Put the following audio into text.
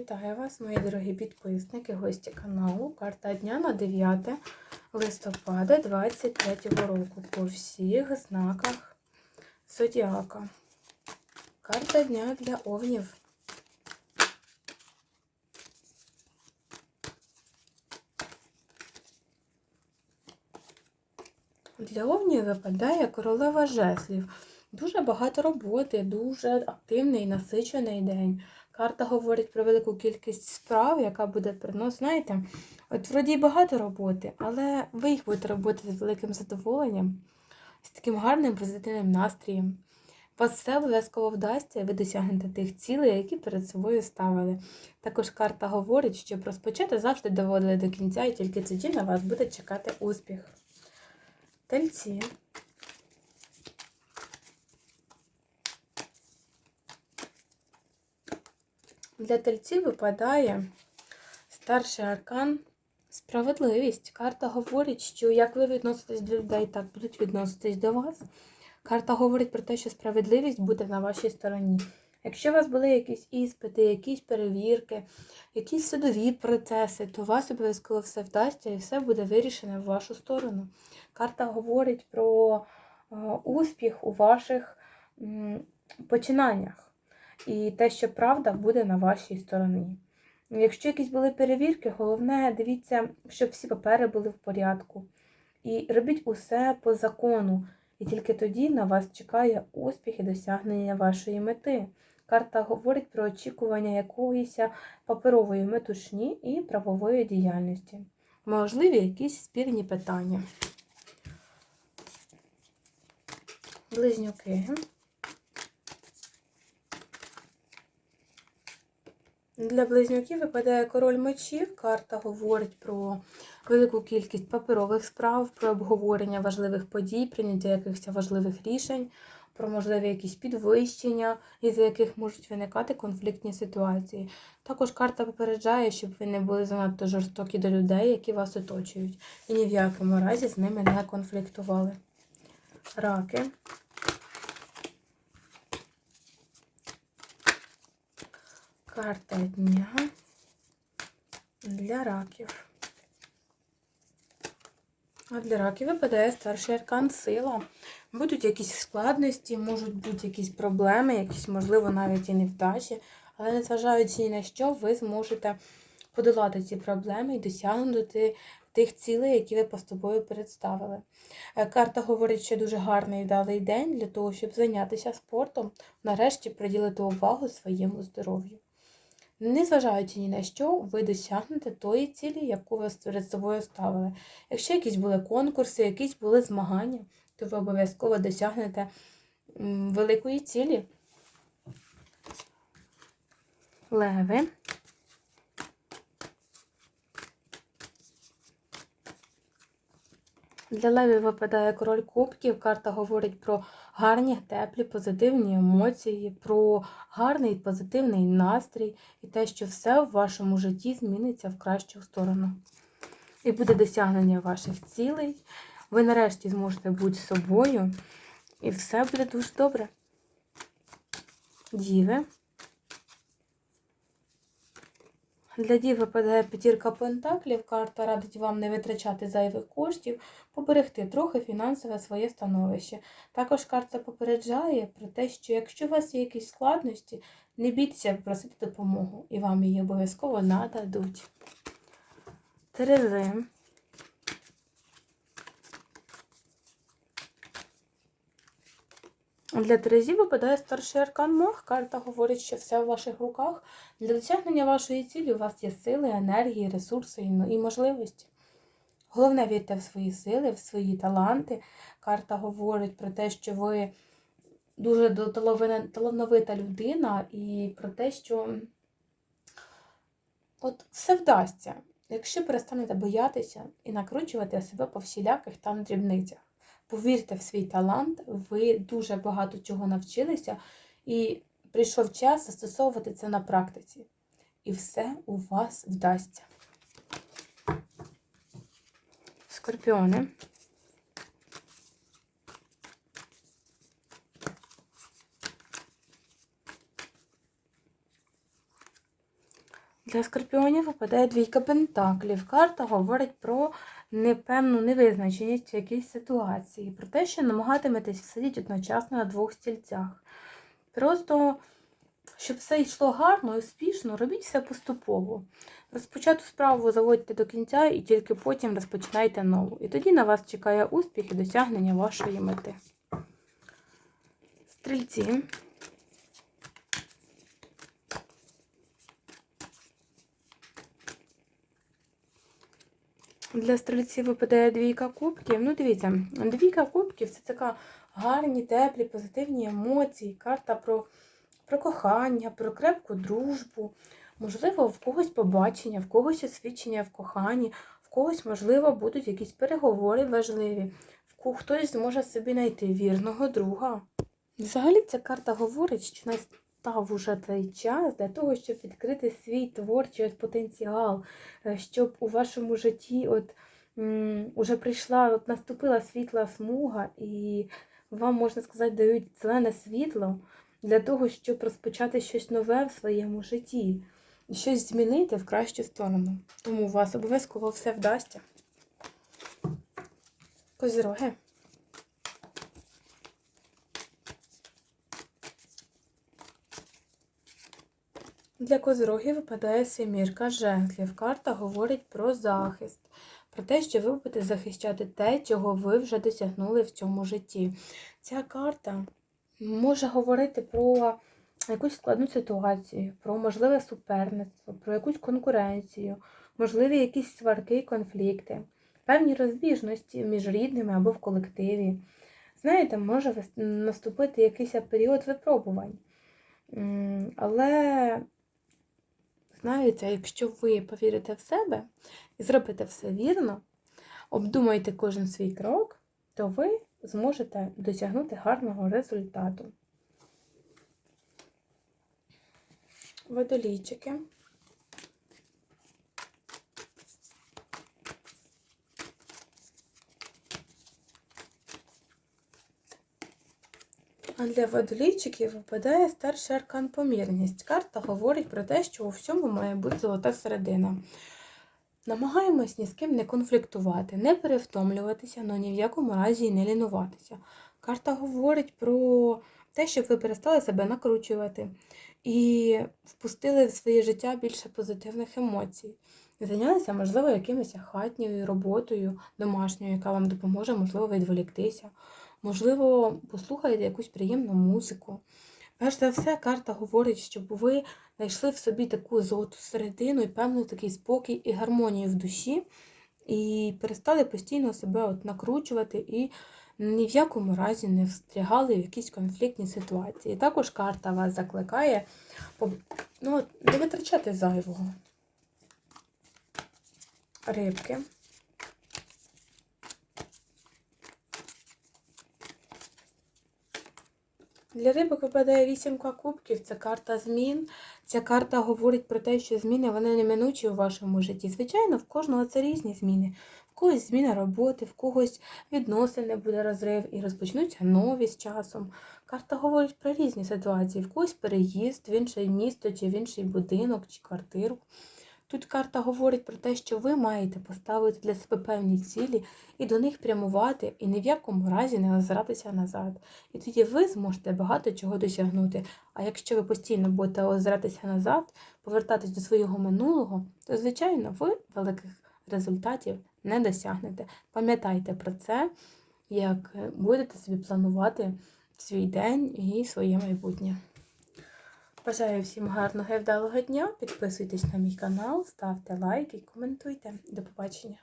Вітаю вас, мої дорогі підписники, гості каналу. Карта дня на 9 листопада 23 року по всіх знаках Зодіака. Карта дня для овнів. Для овнів випадає королева жезлів. Дуже багато роботи, дуже активний, насичений день. Карта говорить про велику кількість справ, яка буде приносити. Знаєте, от вроді багато роботи, але ви їх будете робити з великим задоволенням, з таким гарним позитивним настроєм. Вас все обов'язково вдасться, і ви досягнете тих цілей, які перед собою ставили. Також карта говорить, щоб розпочати завжди доводили до кінця, і тільки тоді на вас буде чекати успіх. Тельці. Для тельців випадає старший аркан справедливість. Карта говорить, що як ви відноситесь до людей, так будуть відноситись до вас. Карта говорить про те, що справедливість буде на вашій стороні. Якщо у вас були якісь іспити, якісь перевірки, якісь судові процеси, то у вас обов'язково все вдасться і все буде вирішене в вашу сторону. Карта говорить про е, успіх у ваших починаннях і те, що правда буде на вашій стороні. Якщо якісь були перевірки, головне дивіться, щоб всі папери були в порядку. І робіть усе по закону. І тільки тоді на вас чекає успіх і досягнення вашої мети. Карта говорить про очікування якоїсь паперової метушні і правової діяльності. Можливі якісь спірні питання. Близнюки. Для близнюків випадає король мечів. Карта говорить про велику кількість паперових справ, про обговорення важливих подій, прийняття якихось важливих рішень, про можливі якісь підвищення, із яких можуть виникати конфліктні ситуації. Також карта попереджає, щоб ви не були занадто жорстокі до людей, які вас оточують, і ні в якому разі з ними не конфліктували. Раки. Карта дня для раків. А для раків випадає старший аркан сила. Будуть якісь складності, можуть бути якісь проблеми, якісь, можливо, навіть і невдачі, але незважаючи ні на що, ви зможете подолати ці проблеми і досягнути тих цілей, які ви по собою представили. Е, карта говорить, що дуже гарний і вдалий день для того, щоб зайнятися спортом, нарешті приділити увагу своєму здоров'ю. Незважаючи ні на що, ви досягнете тої цілі, яку ви перед собою ставили. Якщо якісь були конкурси, якісь були змагання, то ви обов'язково досягнете великої цілі. Леви. Для левів випадає король кубків. Карта говорить про гарні, теплі, позитивні емоції, про гарний позитивний настрій і те, що все в вашому житті зміниться в кращу сторону. І буде досягнення ваших цілей. Ви нарешті зможете бути собою, і все буде дуже добре. Діви. Для дів випадає п'ятірка пентаклів. Карта радить вам не витрачати зайвих коштів, поберегти трохи фінансове своє становище. Також карта попереджає про те, що якщо у вас є якісь складності, не бійтеся просити допомогу, і вам її обов'язково нададуть. Терези. Для Терезі випадає старший аркан Мах. Карта говорить, що все в ваших руках. Для досягнення вашої цілі у вас є сили, енергії, ресурси і можливості. Головне вірте в свої сили, в свої таланти. Карта говорить про те, що ви дуже талановита людина, і про те, що от все вдасться, якщо перестанете боятися і накручувати себе по всіляких там дрібницях. Повірте в свій талант, ви дуже багато чого навчилися, і прийшов час застосовувати це на практиці. І все у вас вдасться. Скорпіони. Для скорпіонів випадає двійка пентаклів. Карта говорить про непевну невизначеність в якійсь ситуації, про те, що намагатиметесь сидіти одночасно на двох стільцях. Просто, щоб все йшло гарно і успішно, робіть все поступово. Розпочату справу заводьте до кінця і тільки потім розпочинайте нову. І тоді на вас чекає успіх і досягнення вашої мети. Стрільці. Для стрільців випадає двійка кубків. Ну, дивіться, двійка кубків це така гарні, теплі, позитивні емоції, карта про, про кохання, про крепку дружбу. Можливо, в когось побачення, в когось освідчення в коханні, в когось, можливо, будуть якісь переговори важливі, хтось зможе собі знайти вірного друга. Взагалі, ця карта говорить, що настав уже цей час для того, щоб відкрити свій творчий от потенціал, е, щоб у вашому житті от, уже прийшла, от наступила світла смуга, і вам, можна сказати, дають зелене світло для того, щоб розпочати щось нове в своєму житті, щось змінити в кращу сторону. Тому у вас обов'язково все вдасться. Козіроги. Для козирогів випадає семірка жезлів. Карта говорить про захист, про те, що ви будете захищати те, чого ви вже досягнули в цьому житті. Ця карта може говорити про якусь складну ситуацію, про можливе суперництво, про якусь конкуренцію, можливі якісь сварки і конфлікти, певні розбіжності між рідними або в колективі. Знаєте, може наступити якийсь період випробувань. М, Знаєте, якщо ви повірите в себе і зробите все вірно, обдумаєте кожен свій крок, то ви зможете досягнути гарного результату. Водолійчики. А для водолійчиків випадає старший аркан помірність. Карта говорить про те, що у всьому має бути золота середина. Намагаємось ні з ким не конфліктувати, не перевтомлюватися, але ні в якому разі не лінуватися. Карта говорить про те, щоб ви перестали себе накручувати і впустили в своє життя більше позитивних емоцій. Зайнялися, можливо, якимось хатньою роботою домашньою, яка вам допоможе, можливо, відволіктися. Можливо, послухаєте якусь приємну музику. Перш за все, карта говорить, щоб ви знайшли в собі таку золоту середину і певний такий спокій і гармонію в душі, і перестали постійно себе от накручувати і ні в якому разі не встрягали в якісь конфліктні ситуації. Також карта вас закликає ну, не витрачати зайвого. Рибки. Для рибок випадає вісімка кубків, це карта змін. Ця карта говорить про те, що зміни вони неминучі у вашому житті. Звичайно, в кожного це різні зміни. В когось зміна роботи, в когось відносини буде розрив і розпочнуться нові з часом. Карта говорить про різні ситуації, в когось переїзд в інше місто, чи в інший будинок, чи квартиру. Тут карта говорить про те, що ви маєте поставити для себе певні цілі і до них прямувати, і ні в якому разі не озиратися назад. І тоді ви зможете багато чого досягнути. А якщо ви постійно будете озиратися назад, повертатись до свого минулого, то, звичайно, ви великих результатів не досягнете. Пам'ятайте про це, як будете собі планувати свій день і своє майбутнє. Бажаю всім гарного і вдалого дня. Підписуйтесь на мій канал, ставте лайки, коментуйте. До побачення.